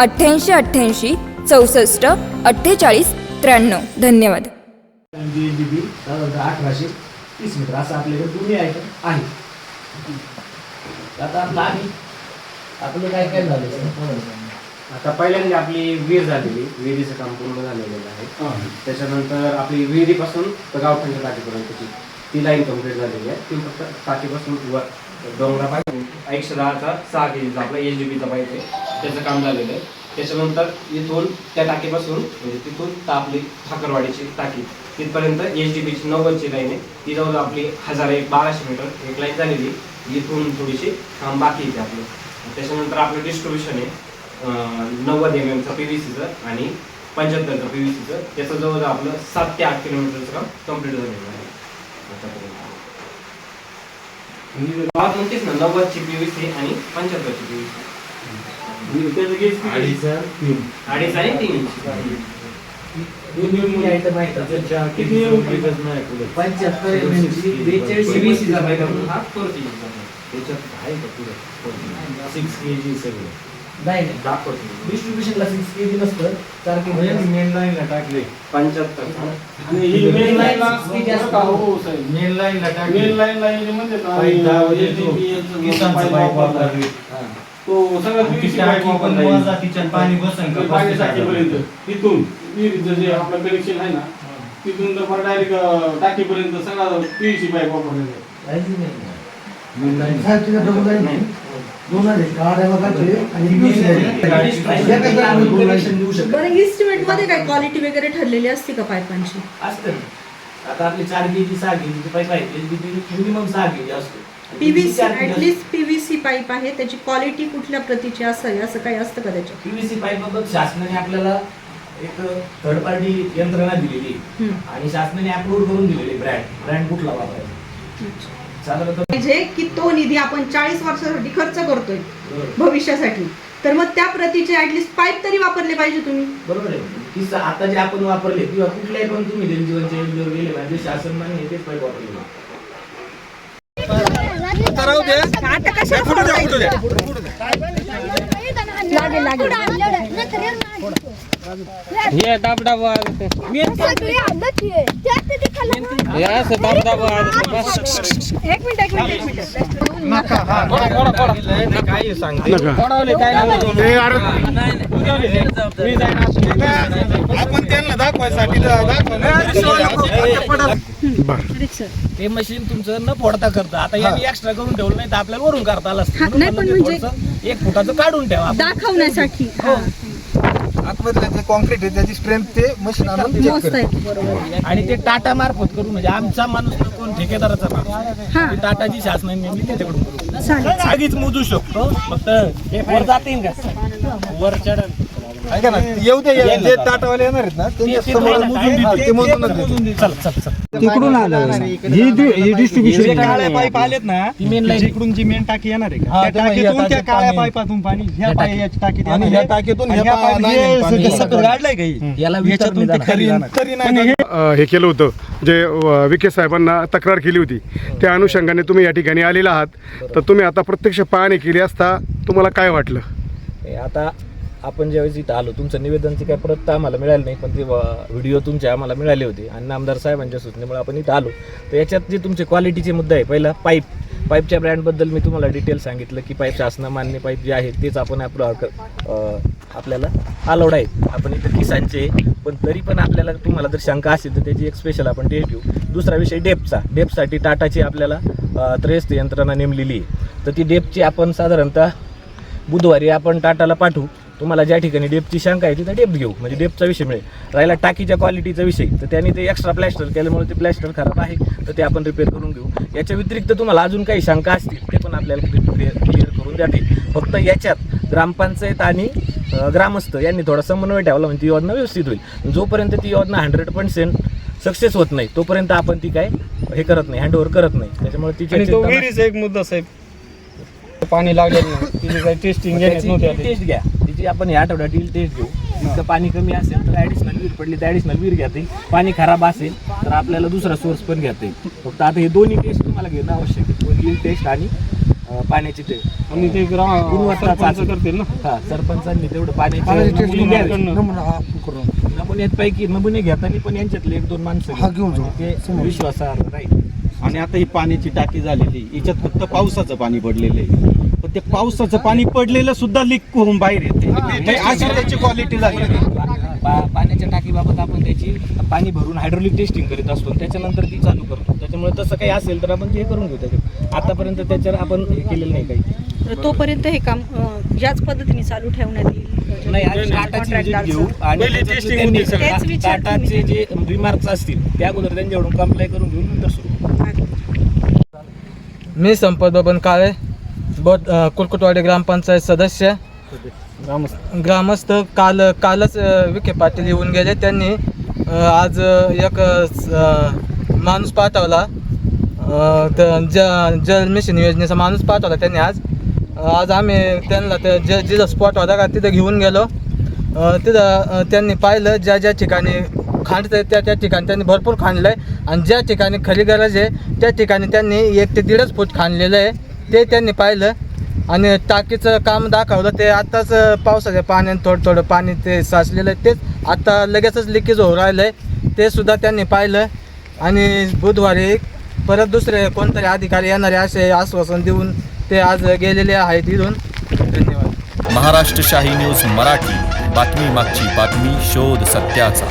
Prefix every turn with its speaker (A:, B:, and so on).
A: अठ्ठ्याऐंशी अठ्ठ्याऐंशी चौसष्ट अठ्ठेचाळीस त्र्याण्णव. धन्यवाद.
B: जी जी बी साधारणतः अठराशे तीस मीटर असं आपल्याकडे दोन्ही आयटम आहे आता आपलं काय काय झालं?
C: आता पहिल्यांदा आपली विहीर झालेली विहिरीचं काम पूर्ण झालेलं आहे. त्याच्यानंतर आपली विहिरीपासून तर गावठाणच्या टाकीपर्यंतची ती लाईन कंप्लीट झालेली आहे. ती फक्त टाकीपासून वर डोंगरा पाहिजे एकशे दहाचा सहा के जीचा आपला एच जी बीचा पाहिजे त्याचं काम झालेलं आहे. त्याच्यानंतर इथून त्या टाकीपासून म्हणजे तिथून आपली ठाकरवाडीची टाकी तिथपर्यंत एच डी बीची नव्वदची लाईन आहे. ती जवळ आपली हजार एक बाराशे मीटर एक लाईन झालेली इथून थोडीशी काम बाकी येते आपलं. त्याच्यानंतर आपलं डिस्ट्रीब्युशन आहे. नव्वद एम एमचं पी व्ही सीचं आणि पंच्याहत्तरचं पी व्ही सीचं त्याचं जवळजवळ आपलं सात ते आठ किलोमीटरचं काम कंप्लीट झालेलं आहे. आतापर्यंत. म्हणतेच ना नव्वदची पी व्ही सी आणि पंच्याहत्तरची पी व्ही सी अडीच आणि तीन.
B: नाही डिस्ट्रीब्युशनला सिक्स के जी नसतं चार के
D: म्हणजे
B: जी
D: मेन लाईनला टाकले
C: पंच्याहत्तर
D: आणि ही मेन लाईनला. मेन लाईनला टाकले मेन हे म्हणते
E: तो.
D: सगळा पाईप
E: पण बसन का
D: ते पाणी
E: पस्तीस हजार
D: टाकीपर्यंत तिथून विहिरीचं जे आपलं कनेक्शन आहे ना तिथून तर डायरेक्ट टाकीपर्यंत सगळा पीव्हीसी पाईप वापरलेला आहे.
B: काहीच नाही.
E: Main line.
F: साहेब तिथे डबल लाईन आहे. दोन आहे गाड्या बघायचे आणि
E: ती
F: दुसरी आहे.
E: Main line.
B: Distribution ला आम्ही connection देऊ शकतो
G: बरं इस्टिमेटमध्ये काय क्वालिटी वगैरे ठरलेली असते का पाईपांची
B: असतं ना. आता आपली चार जी सहा जी पाईप आहे मिनिमम सहा जी असतो
G: पीव्हीसी ऍटलिस्ट पीव्हीसी पाईप आहे त्याची क्वालिटी कुठल्या प्रतीची असावी असं काही असतं का त्याच्यात?
B: पीव्हीसी पाईपबद्दल शासनाने आपल्याला एक थर्ड पार्टी यंत्रणा दिलेली आहे.
G: हम्म.
B: आणि शासनाने अप्रूव्ह करून दिलेली ब्रँड ब्रँड कुठला वापरायचा? साधारणतः
G: म्हणजे की तो निधी आपण चाळीस वर्षासाठी खर्च करतोय
B: बरोबर.
G: भविष्यासाठी. तर मग त्या प्रतीचे ऍटलिस्ट पाईप तरी वापरले पाहिजे तुम्ही.
B: बरोबर आहे. की स- आता जे आपण वापरले किंवा कुठल्याही पण तुम्ही जल जीवनच्या योजनेवर गेले म्हणजे शासन मान्य आहे तेच पाईप वापरले
G: आता कशा
H: हे दाब दाब हे असं दाब दाब
G: एक मिनिट एक मिनिट एक मिनिट.
H: काही सांगते. पडवले काय
D: आपण त्यांना दाखवायसाठी
B: ते मशीन तुमचं न फोडता करतं. आता यांनी एक्स्ट्रा करून ठेवलं नाही तर आपल्याला वरून करता आलं असतं.
G: हा,
B: म्हणून
G: नाही,
B: म्हणलं
G: पण
B: ते
G: म्हणजे-
B: थोडंसं एक फुटाचं काढून ठेवा आपण.
G: दाखवण्यासाठी हा.
F: आतमधलं जे कॉन्क्रीट आहे त्याची स्ट्रेंथ ते मशीन आणून check
G: मस्त
F: करतं.
G: आहे बरोबर.
B: आणि ते टाटा मार्फत करू म्हणजे आमचा माणूस कोण? ठेकेदाराचा माणूस.
G: हा.
B: ते टाटाची शासनाने नेमली त्याच्याकडून करू
G: चालेल.
B: जागीच मोजू शकतो. फक्त हे वर जातील का? वर चढण
F: ऐका ना येऊ दे ये- जे टाटावाले येणार आहेत ना समोर हा, ते मोजूनच देतील.
E: तिकडून डिस्ट्रीब्युशन
B: काळ्या
E: पाईप आलेत ना. जिकडून जी मेन टाकी येणार आहे
F: हा,
E: का त्या
F: तेव्हा या
E: टाकीतून त्या
F: टाकीत
E: काळ्या
F: पाणी-
E: पाईपातून पाणी ह्या
B: या टाकीत.
F: आणि
E: येणार
F: ह्या
E: आहे.
F: टाकीतून
E: आणि
F: ह्या
E: पाईप- हे
F: पाणी
E: सगळं
F: येणार.
E: काढलंय का ही?
B: याला
E: याच्यातून
B: विचारून
E: ते खाली जाणार.
F: तरी
E: पण
F: नाही
E: हे
I: अ, हे केलं होतं जे अ, विखे साहेबांना तक्रार केली होती त्या अनुषंगाने तुम्ही या ठिकाणी आलेला आहात. तर तुम्ही आता प्रत्यक्ष पाहणी केली असता तुम्हाला काय वाटलं?
J: हे आता आपण ज्यावेळेस इथं आलो तुमचं निवेदनची काय प्रत आम्हाला मिळाली नाही पण ते व्हिडिओ तुमचे आम्हाला मिळाले होते. आणि नामदार साहेबांच्या सूचनेमुळे आपण इथं आलो. तर याच्यात जे तुमचे क्वालिटीचे मुद्दे आहे पहिला पाईप पाईपच्या ब्रँडबद्दल मी तुम्हाला डिटेल सांगितलं की पाईप शासना मान्य पाईप जे आहेत तेच आपण ॲप्रो आपल्याला अलाउड आहेत. आपण इथं किसानचे पण तरी पण आपल्याला तुम्हाला जर शंका असेल तर त्याची एक स्पेशल आपण टेस्ट घेऊ दुसरा विषय डेपचा डेपसाठी टाटाची आपल्याला त्रयस्थ यंत्रणा नेमलेली आहे. तर ती डेपची आपण साधारणतः बुधवारी आपण टाटाला पाठवू. तुम्हाला ज्या ठिकाणी डेपची शंका आहे तिथं डेप घेऊ. म्हणजे डेपचा विषय मिळेल. राहिला टाकीच्या क्वालिटीचा विषय तर त्यांनी ते एक्स्ट्रा प्लॅस्टर केल्यामुळे ते प्लॅस्टर खराब आहे तर ते आपण रिपेअर करून घेऊ. याच्या व्यतिरिक्त तुम्हाला अजून काही शंका असतील ते पण आपल्याला क्लिअर क्लिअर करून द्या फक्त याच्यात ग्रामपंचायत आणि ग्रामस्थ यांनी थोडा समन्वय ठेवला म्हणजे ती योजना व्यवस्थित होईल. जोपर्यंत ती योजना हंड्रेड पर्सेंट सक्सेस होत नाही तोपर्यंत आपण ती काय हे करत नाही हँडओव्हर करत नाही. त्याच्यामुळे तिची
H: आणि तो
J: चिंता नसते.
H: विहिरीचा एक मुद्दा साहेब. पाणी काही टेस्टिंग.
J: टेस्ट घ्या. तिची आपण या आठवड्यात टेस्ट घेऊ. तिथं पाणी कमी असेल तर ॲडिशनल विहीर पडली तर ॲडिशनल विहीर घेता येईल पाणी खराब असेल तर आपल्याला दुसरा सोर्स पण घेता येईल फक्त आता हे दोन्ही टेस्ट तुम्हाला घेणं आवश्यक आहे. येईल टेस्ट आणि अं, पाण्याची टेस्ट
H: आणि ते ग्राम
J: गुणवत्ता
H: सरपंच. करतील ना?
J: हा सरपंचांनी तेवढं
H: पाण्याची
J: पाण्याचे
H: टेस्ट
J: नमुने द्यावे.
H: नमुना
J: नमुन्यात पैकी नमुने घेताना पण यांच्यातले एक दोन माणसं घेऊन ते विश्वासार्ह राहील.
E: आणि आता ही पाण्याची टाकी झालेली याच्यात फक्त पावसाचं पाणी पडलेलं आहे. पण ते पावसाचं पाणी पडलेलं सुद्धा लीक होऊन बाहेर येते. म्हणजे अशी त्याची क्वालिटी झाली.
J: पाण्याच्या टाकीबाबत आपण त्याची पाणी भरून हायड्रोलिक टेस्टिंग करीत असतो आणि त्याच्यानंतर ती चालू करतो. त्याच्यामुळे तसं काही असेल तर आपण ते हे करून घेऊ त्याच्यात. आतापर्यंत त्याच्यावर आपण हे केलेलं नाही काही.
G: तर तोपर्यंत हे काम ज्याच पद्धतीने चालू ठेवण्यात येईल
J: नाही घेऊ आणि टाटाचे जे रिमार्क्स असतील त्या अगोदर त्यांच्याकडून कंप्लाय करून घेऊन नंतर सुरू
H: मी संपत बबन काळे. बट अ, कुरकुटवाडी ग्रामपंचायत सदस्य. ग्रामस्थ काल कालच विखे पाटील येऊन गेले. त्यांनी आज एक स- माणूस पाठवला. तर ज जल मिशन योजनेचा माणूस पाठवला त्यांनी आज. आज आम्ही त्यांना ते जे जिथं स्पॉट होता का तिथं घेऊन गेलो. तिथं त्यांनी पाहिलं ज्या ज्या ठिकाणी खांडतं त्या त्या ठिकाणी त्यांनी भरपूर खाणलं आहे आणि ज्या ठिकाणी खरी गरज आहे त्या ठिकाणी त्यांनी एक ते दीडच फूट खाणलेलं आहे. ते त्यांनी पाहिलं आणि टाकीचं काम दाखवलं. ते आत्ताच पावसाच्या पाण्याने थोडं थोडं पाणी ते साचलेलं आहे. तेच आत्ता लगेचच लिकेज होऊ राहिलं आहे ते सुद्धा त्यांनी पाहिलं. आणि बुधवारी परत दुसरे कोणतरी अधिकारी येणारे असे आश्वासन देऊन ते आज गेलेले आहेत इथून. धन्यवाद.
K: महाराष्ट्र शाही न्यूज मराठी. बातमी मागची बातमी शोध सत्याचा.